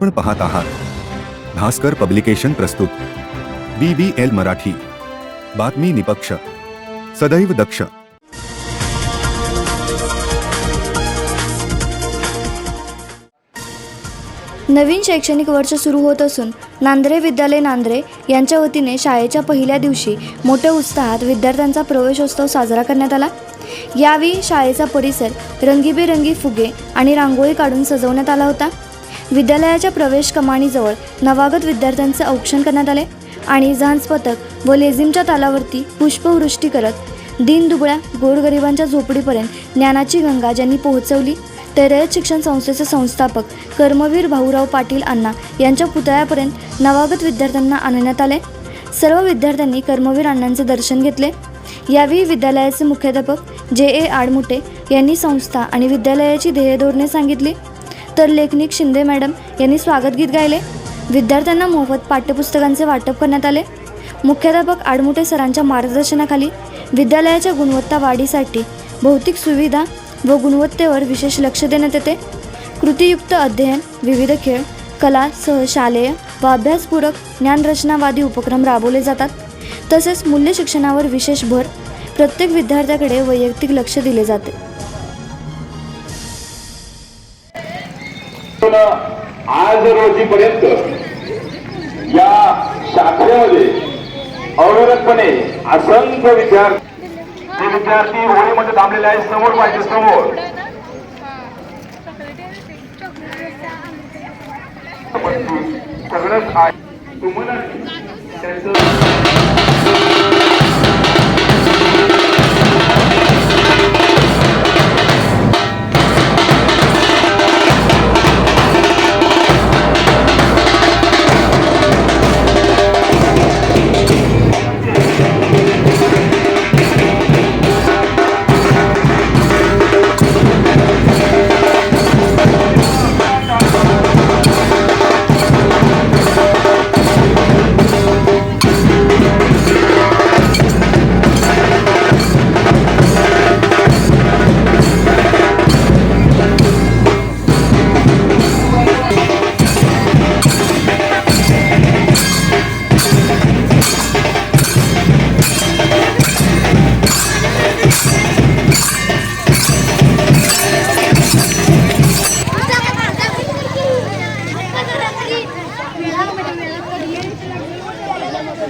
आपण पाहत आहात. भास्कर पब्लिकेशन प्रस्तुत. B B L Marathi. बातमी निपक्ष. सदैव दक्ष. नवीन शैक्षणिक वर्ष सुरू होत असून नांद्रे विद्यालय नांद्रे यांच्या वतीने शाळेच्या पहिल्या दिवशी मोठ्या उत्साहात विद्यार्थ्यांचा प्रवेशोत्सव साजरा करण्यात आला. यावेळी शाळेचा परिसर रंगीबेरंगी फुगे आणि रांगोळी काढून सजवण्यात आला होता. विद्यालयाच्या प्रवेश कमाणीजवळ नवागत विद्यार्थ्यांचे औक्षण करण्यात आले आणि झांज पथक व लेझिमच्या तालावरती पुष्पवृष्टी करत दिनदुबळ्या गोरगरिबांच्या झोपडीपर्यंत ज्ञानाची गंगा ज्यांनी पोहोचवली ते रयत शिक्षण संस्थेचे संस्थापक कर्मवीर भाऊराव पाटील अण्णा यांच्या पुतळ्यापर्यंत नवागत विद्यार्थ्यांना आणण्यात आले. सर्व विद्यार्थ्यांनी कर्मवीर अण्णांचे दर्शन घेतले. यावेळी विद्यालयाचे मुख्याध्यापक जे ए आडमुटे यांनी संस्था आणि विद्यालयाची ध्येयधोरणे सांगितली. तर लेखनिक शिंदे मॅडम यांनी स्वागत गीत गायले. विद्यार्थ्यांना मोफत पाठ्यपुस्तकांचे वाटप करण्यात आले. मुख्याध्यापक आडमुटे सरांच्या मार्गदर्शनाखाली विद्यालयाच्या गुणवत्ता वाढीसाठी भौतिक सुविधा व गुणवत्तेवर विशेष लक्ष देण्यात येते. कृतीयुक्त अध्ययन विविध खेळ कला सह शालेय व अभ्यासपूरक ज्ञानरचनावादी उपक्रम राबवले जातात. तसेच मूल्य शिक्षणावर विशेष भर प्रत्येक विद्यार्थ्याकडे वैयक्तिक लक्ष दिले जाते. पण आज रोजीपर्यंत या शाखेमध्ये अविरतपणे असंख्य विद्यार्थी ते विद्यार्थी होळीमध्ये थांबलेले आहेत समोर पाहिजे समोर. सगळंच आहे तुम्हाला त्यांचं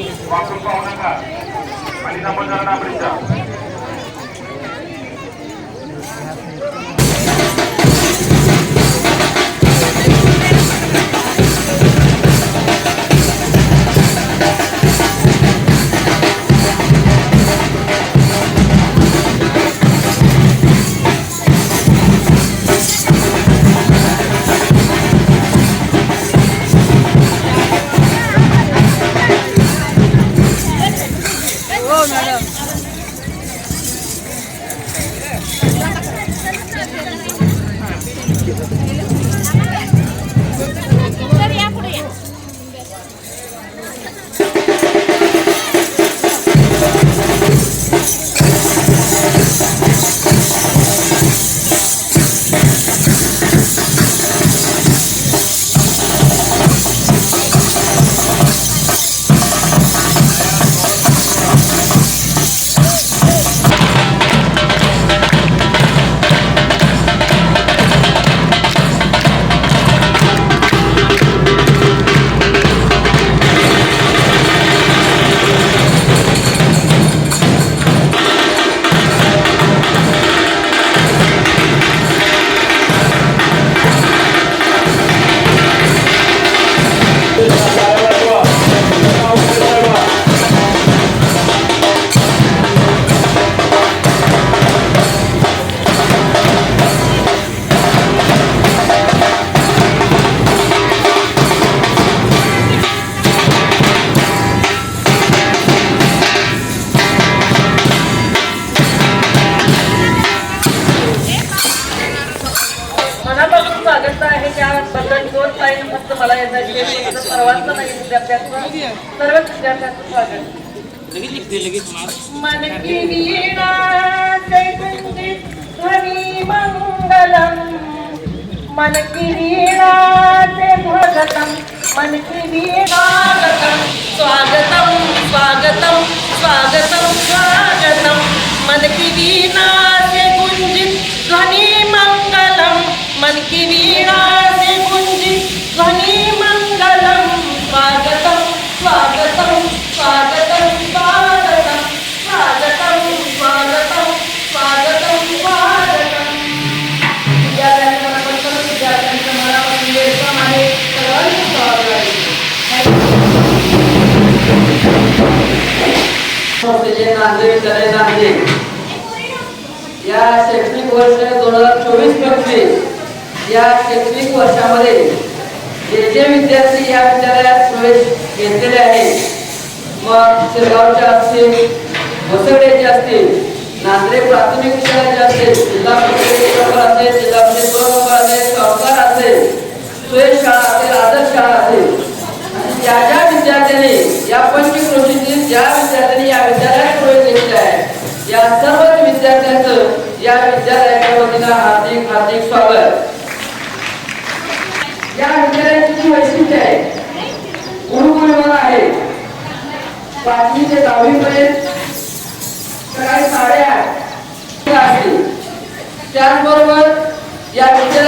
वापरून पाहू नका आणि नंबर फक्त मला सर्वच स्वागत. मन किरीणाते भगतम मन किरीणागतम स्वागतम स्वागतम स्वागतम स्वागतम. मन किरीणा या शैक्षणिक वर्ष दोन हजार चोवीस पंचवीस या शैक्षणिक वर्षामध्ये जे जे विद्यार्थी या विद्यालयात प्रवेश घेतलेले आहेत मग शिरगावचे असतील वसवड्याचे असतील नांद्रे प्राथमिक शाळेचे असतील जिल्हा परिषदेचे एक नंबर असेल जिल्हा परिषद दोन नंबर असेल संस्कार असेल सुयश शाळा असेल आदर्श शाळा असेल आणि ज्या ज्या विद्यार्थ्यांनी या पंचक्रोशीतील ज्या विद्यार्थ्यांनी या विद्यालयात प्रवेश घेतलेला आहे या सर्व विद्यार्थ्यांचं या विद्यालयाच्या वतीनं हार्दिक हार्दिक स्वागत या विद्यालयाची जी वैशिष्ट्य. आहे गुरुकुलवर आहे पाचवी ते दहावी पर्यंत सकाळी साडेआठ असते त्याचबरोबर या विद्यालयात